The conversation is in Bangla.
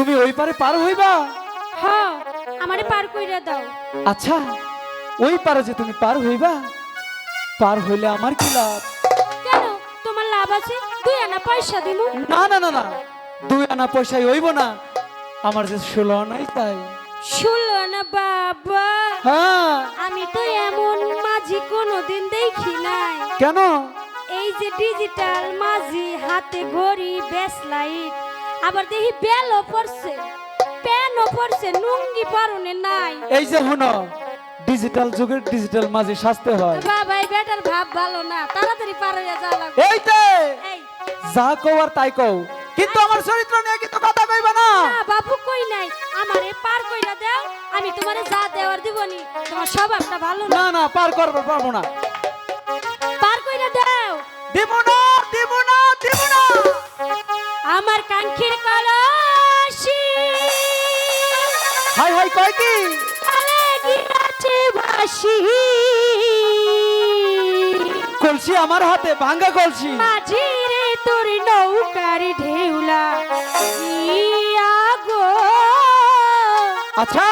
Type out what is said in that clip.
তুমি ওই পারে পার হইবা? হ আমারে পার কইরা দাও। আচ্ছা ওই পারে যে তুমি পার হইবা পার হইলে আমার কি লাভ? কেন? তোমার লাভ আছে? দুই আনা পয়সা দিমু। না না না না দুই আনা পয়সায় হইব না। আমার যে ষোলো আনাই তাই। শুনলো না বাবা। হ্যাঁ। আমি তো এমন মাঝি কোনোদিন দেখি নাই। কেন? এই যে ডিজিটাল মাঝি হাতে ঘড়ি বেস লাইট আবার দেখি বেলও পড়ছে প্যানও পড়ছে নুঙ্গি পরনে নাই। এই যে হুনো ডিজিটাল যুগের ডিজিটাল মাঝে সাজতে হয়। বাবা এই বেটার ভাব ভালো না তাড়াতাড়ি পার হয়ে যাওয়া লাগবে। এই তে যা কও আর তাই কও। কিন্তু আমার চরিত্র নিয়ে কিন্তু কথা কইবা না। না বাবু কই নাই আমারে পার কইরা দাও আমি তোমারে যা দেওয়ার দিবনি তোমার স্বভাবটা ভালো না। না না পার করব পারব না। পার কইরা দাও। দিব না দিব না দিব না। আমার কাঙ্ক্ষীর কলসি। হাই হাই কয় কি? আরে গিরাছে বাসি কলসি আমার হাতে ভাঙ্গা কলসি। মাঝি রে তোর নৌকার ঢেউলা। ইয়া গো। আচ্ছা।